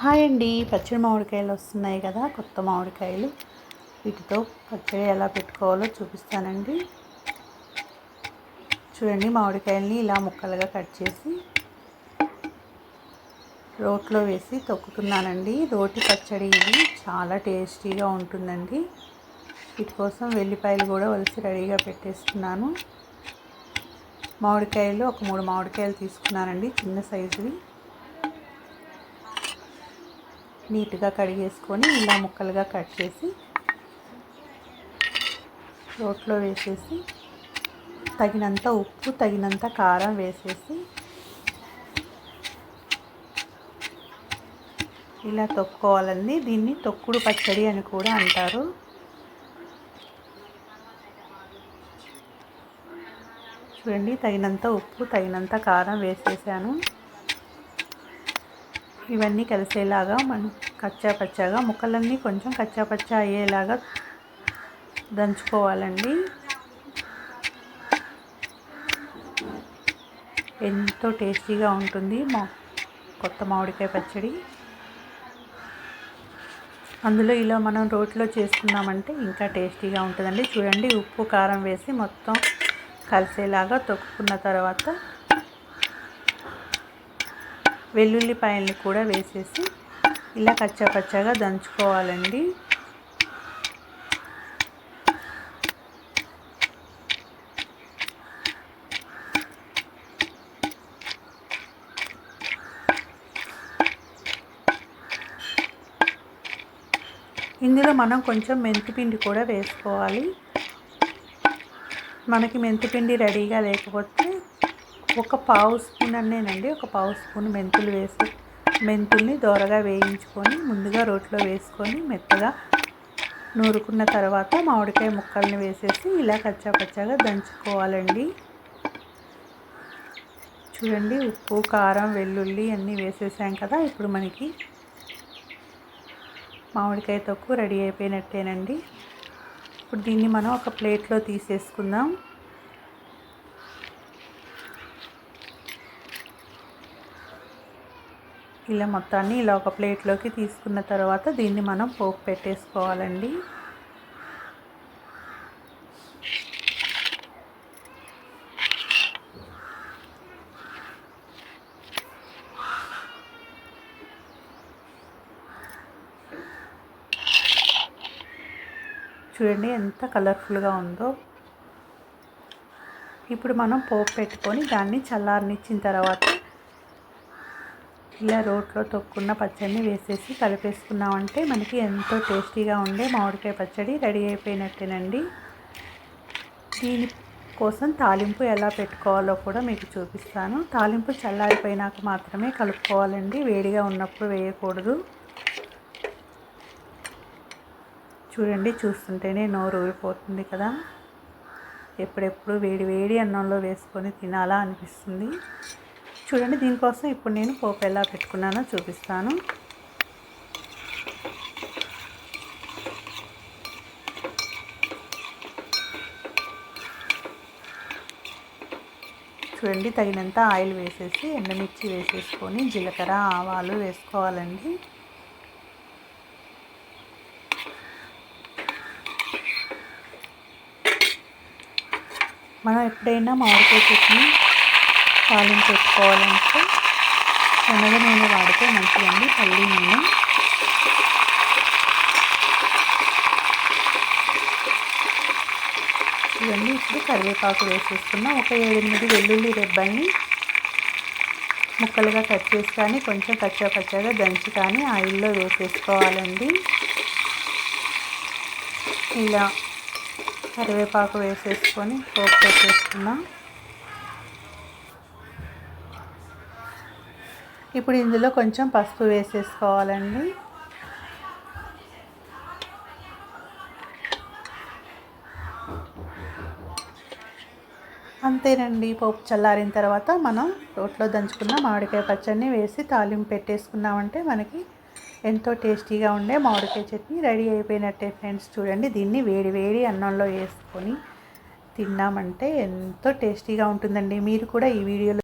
Hi అండి. పచ్చడి మామిడికాయలు వస్తున్నాయి కదా కొత్త మామిడికాయలు. వీటితో పచ్చడి ఎలా పెట్టుకోవాలో చూపిస్తానండి. చూడండి మామిడికాయలని ఇలా ముక్కలుగా కట్ చేసి రోట్లో వేసి తొక్కుతున్నానండి. రోటి పచ్చడి ఇది చాలా టేస్టీగా ఉంటుందండి. వీటి కోసం వెల్లిపాయలు కూడా వలిసి రెడీగా పెట్టేస్తున్నాను. మామిడికాయలు ఒక మూడు మామిడికాయలు తీసుకున్నానండి చిన్న సైజువి. నీట్గా కడిగేసుకొని ఇలా ముక్కలుగా కట్ చేసి రోట్లో వేసేసి తగినంత ఉప్పు తగినంత కారం వేసేసి ఇలా తొక్కుకోవాలండి. దీన్ని తొక్కుడు పచ్చడి అని కూడా అంటారు. చూడండి తగినంత ఉప్పు తగినంత కారం వేసేసాను. ఇవన్నీ కలిసేలాగా మనం కచ్చా పచ్చాగా ముక్కలన్నీ కొంచెం కచ్చా పచ్చా అయ్యేలాగా దంచుకోవాలండి. ఎంతో టేస్టీగా ఉంటుంది మా కొత్త మామిడికాయ పచ్చడి. అందులో ఇలా మనం రోట్లో చేసుకున్నామంటే ఇంకా టేస్టీగా ఉంటుందండి. చూడండి ఉప్పు కారం వేసి మొత్తం కలిసేలాగా తొక్కుకున్న తర్వాత వెల్లుల్లిపాయల్ని కూడా వేసేసి ఇలా కచ్చాపచ్చాగా దంచుకోవాలండి. ఇందులో మనం కొంచెం మెంతిపిండి కూడా వేసుకోవాలి. మనకి మెంతిపిండి రెడీగా లేకపోతే ఒక పావు స్పూన్ అన్నేనండి. ఒక పావు స్పూన్ మెంతులు వేసి మెంతుల్ని దోరగా వేయించుకొని ముందుగా రోట్లో వేసుకొని మెత్తగా నూరుకున్న తర్వాత మామిడికాయ ముక్కల్ని వేసేసి ఇలా కచ్చాపచ్చాగా దంచుకోవాలండి. చూడండి ఉప్పు కారం వెల్లుల్లి అన్నీ వేసేసాం కదా ఇప్పుడు మనకి మామిడికాయ తొక్కు రెడీ అయిపోయినట్టేనండి. ఇప్పుడు దీన్ని మనం ఒక ప్లేట్లో తీసేసుకుందాం. ఇలా మొత్తాన్ని ఇలా ఒక ప్లేట్లోకి తీసుకున్న తర్వాత దీన్ని మనం పోపు పెట్టేసుకోవాలండి. చూడండి ఎంత కలర్ఫుల్గా ఉందో. ఇప్పుడు మనం పోపు పెట్టుకొని దాన్ని చల్లారనిచ్చిన తర్వాత ఇలా రోట్లో తొక్కున్న పచ్చడిని వేసేసి కలిపేసుకున్నామంటే మనకి ఎంతో టేస్టీగా ఉండే మామిడికాయ పచ్చడి రెడీ అయిపోయినట్టేనండి. దీని కోసం తాలింపు ఎలా పెట్టుకోవాలో కూడా మీకు చూపిస్తాను. తాలింపు చల్లారిపోయినాక మాత్రమే కలుపుకోవాలండి. వేడిగా ఉన్నప్పుడు వేయకూడదు. చూడండి చూస్తుంటేనే నోరు ఊరిపోతుంది కదా. ఎప్పుడెప్పుడు వేడి వేడి అన్నంలో వేసుకొని తినాలా అనిపిస్తుంది. చూడండి దీనికోసం ఇప్పుడు నేను పోపు ఎలా పెట్టుకున్నానో చూపిస్తాను. చూడండి తగినంత ఆయిల్ వేసేసి ఎండమిర్చి వేసేసుకొని జీలకర్ర ఆవాలు వేసుకోవాలండి. మనం ఎప్పుడైనా మామిడికాయ చట్నీ తాలింపు పెట్టుకోవాలంటే శనగ నూనె వాడితే మంచిదండి పల్లి నూనె. ఇవన్నీ ఇప్పుడు కరివేపాకు వేసేసుకున్నాం. ఒక ఏడెనిమిది వెల్లుల్లి రెబ్బల్ని ముక్కలుగా కట్ చేసి కానీ కొంచెం పచ్చా పచ్చగా దంచి కానీ ఆయిల్లో వేసేసుకోవాలండి. ఇలా కరివేపాకు వేసేసుకొని పోపు పెట్టేసుకున్నాం ఇప్పుడు ఇందులో కొంచెం పసుపు వేసేసుకోవాలండి. అంతేనండి పోపు చల్లారిన తర్వాత మనం రోట్లో దంచుకున్న మామిడికాయ పచ్చడిని వేసి తాలింపు పెట్టేసుకున్నామంటే మనకి ఎంతో టేస్టీగా ఉండే మామిడికాయ చట్నీ రెడీ అయిపోయినట్టే ఫ్రెండ్స్. చూడండి దీన్ని వేడి వేడి అన్నంలో వేసుకొని తిన్నామంటే ఎంతో టేస్టీగా ఉంటుందండి. మీరు కూడా ఈ వీడియోలో